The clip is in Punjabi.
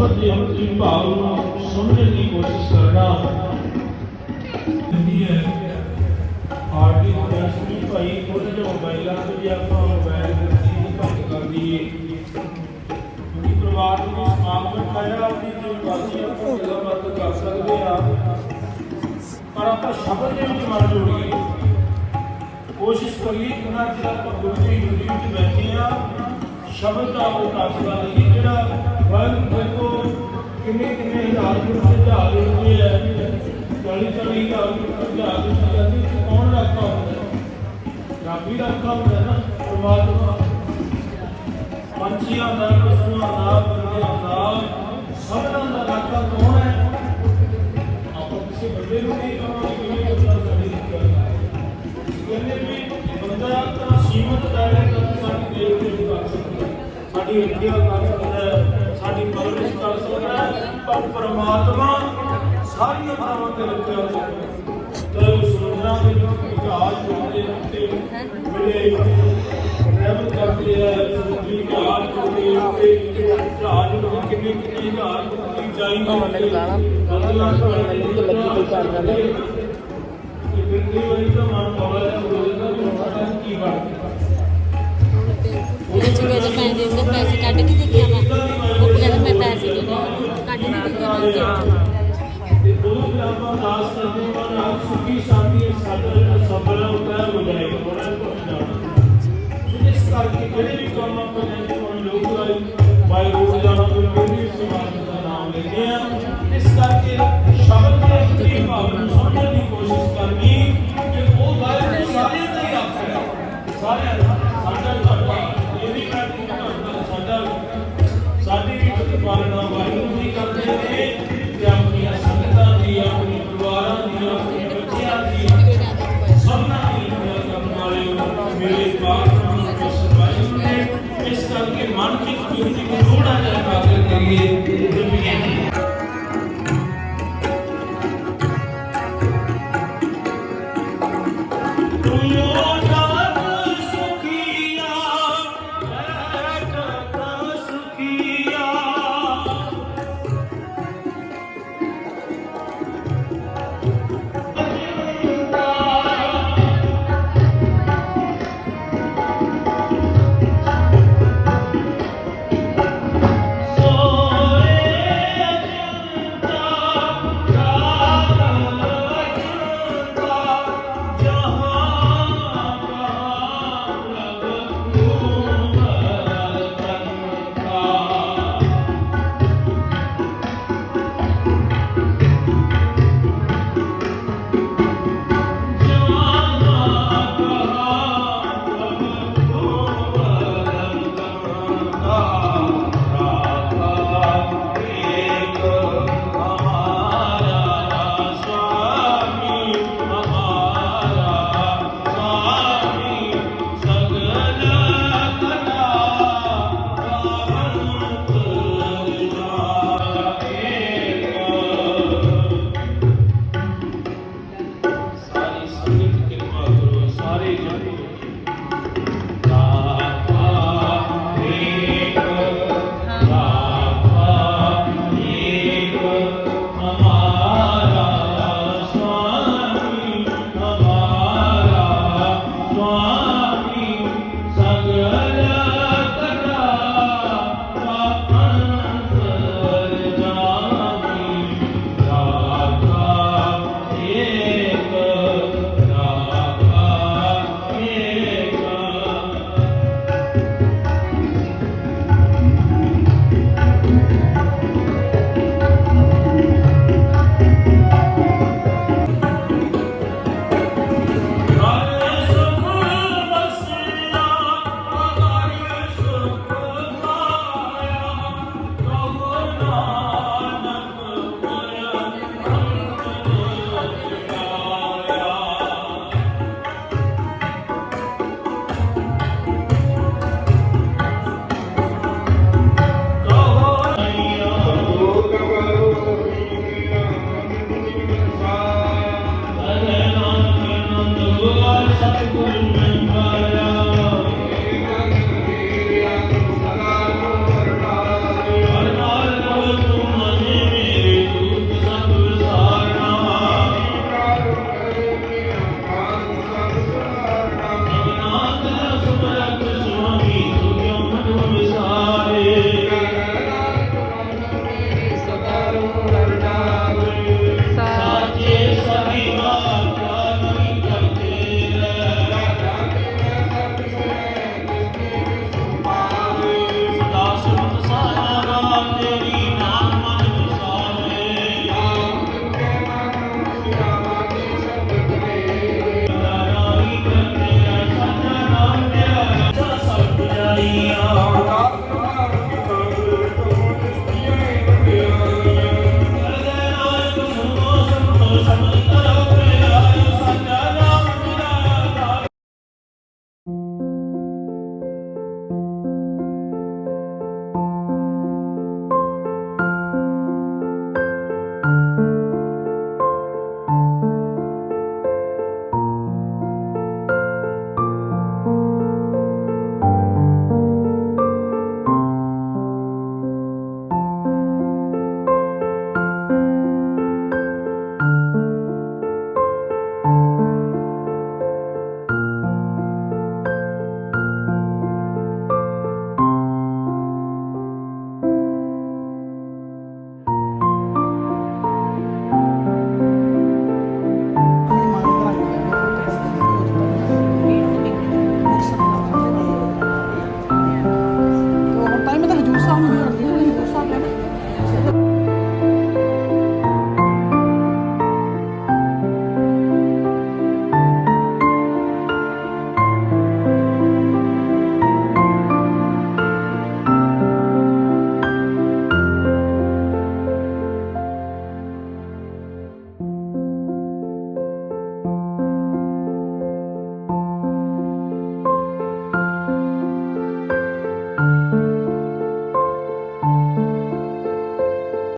ਭਾਵ ਨੂੰ ਸਮਝਣ ਦੀ ਕੋਸ਼ਿਸ਼ ਕਰਨਾ ਹੁੰਦੀ ਹੈ ਆਰਟੀ ਰਸਮੀ ਭਾਈ ਉਹਦੇ ਜੋ ਮੋਬਾਈਲਾਂ ਤੇ ਵੀ ਆਪਾਂ ਮੋਬਾਈਲ ਦੇ ਰਸੀਦ ਘੱਟ ਕਰ ਦਈਏ। ਕਿਉਂਕਿ ਪਰਿਵਾਰ ਨੂੰ ਵੀ ਸਮਾਗਮ ਕਰਨਾ ਆਪਣੀ ਜੀਵਨਵਾਦੀ ਆਪਾਂ ਗੱਲਾਂ ਬਾਤਾਂ ਕਰ ਸਕਦੇ ਆ ਪਰ ਆਪਾਂ ਸ਼ਬਦ ਦੇ ਵਿੱਚ ਮਨ ਜੋੜੀਏ। ਕੋਸ਼ਿਸ਼ ਕਰੀਏ ਕਿੰਨਾ ਚਿਰ ਆਪਾਂ ਗੁਰੂ ਦੀ ਹਜ਼ੂਰੀ ਵਿੱਚ ਬੈਠੇ ਆ ਸ਼ਬਦ ਦਾ ਉਹ ਕਾਫਲਾ ਨਹੀਂ ਜਿਹੜਾ ਵਾਹਿਗੁਰੂ ਦੇਖੋ ਕਿੰਨੇ ਕਿੰਨੇ ਹਜ਼ਾਰ ਗੁਰੂ ਦੇ ਝਾੜ ਹੁੰਦੇ ਆ 40 40 ਹਜ਼ਾਰ ਗੁਰੂ ਦੇ ਝਾੜ ਹੁੰਦੇ ਆ ਤੇ ਕੌਣ ਰੱਖਾ ਹੁੰਦਾ ਰੱਬ ਹੀ ਰੱਖਾ ਹੁੰਦਾ ਨਾ, ਪਰਮਾਤਮਾ। ਪੰਛੀਆਂ ਦਾ, ਪਸ਼ੂਆਂ ਦਾ, ਬੰਦਿਆਂ ਦਾ, ਸਭਨਾਂ ਦਾ ਰੱਖਾ ਕੌਣ ਹੈ? ਆਪਾਂ ਕਿਸੇ ਬੰਦੇ ਨੂੰ ਨਹੀਂ ਕਹਾਂਗੇ ਕਿ ਇਹ ਬੰਦਾ ਸਾਡੀ ਰੱਖਿਆ ਕਹਿੰਦੇ ਵੀ ਬੰਦਾ ਤਾਂ ਸੀਮਤ ਦਾਇਰੇ ਤੱਕ ਸਾਡੀ ਦੇਖ ਰੇਖ ਕਰ ਸਕਦਾ ਹੈ। ਸਾਡੀ ਰੱਖਿਆ ਕਰ ਸਕਦਾ ਹੈ, ਸਾਡੀ ਪਰਵਰਿਸ਼ ਕਰ ਸਕਦਾ ਹੈ, ਪਰ ਪਰਮਾਤਮਾ ਸਾਰੀਆਂ ਥਾਵਾਂ ਤੇ ਰੱਖਿਆ ਹੋਇਆ ਹੈ। ਤੇ ਸੁਣਨਾ ਦੇ ਜਹਾਜ਼ ਹੁੰਦੇ ਉੱਤੇ ਜਿਹੜੇ ਟਰੈਵਲ ਕਰਦੇ ਆ ਸਮੁੰਦਰੀ ਜਹਾਜ਼ ਹੁੰਦੇ ਉੱਤੇ ਜਹਾਜ਼ ਨੂੰ ਕਿੰਨੇ ਕਿੰਨੇ ਜਹਾਜ਼ ਦੀ ਚਾਹੀਦੀ ਉਹ ਮੈਨੂੰ ਗਾਲਾਂ। ਗੱਲਾਂ ਮੈਨੂੰ ਤਾਂ ਲੱਗੀ ਕੋਈ ਕਰ ਜਾਂਦਾ ਕਿ ਬਿਰਤੀ ਵਾਲੀ ਤਾਂ ਮਨ ਬੋਲਾ ਹੈ ਪਤਾ ਨਹੀਂ ਕੀ ਬਣਦਾ। ਉਹਦੇ ਚ ਕੇ ਦੇ ਤੇ ਗੁਰੂ ਪਿਆਰ ਅਰਦਾਸ ਕਰਦੇ ਹਾਂ ਨਾ ਸੁਖੀ ਸ਼ਾਂਤੀ ਸਾਡਾ ਉਹ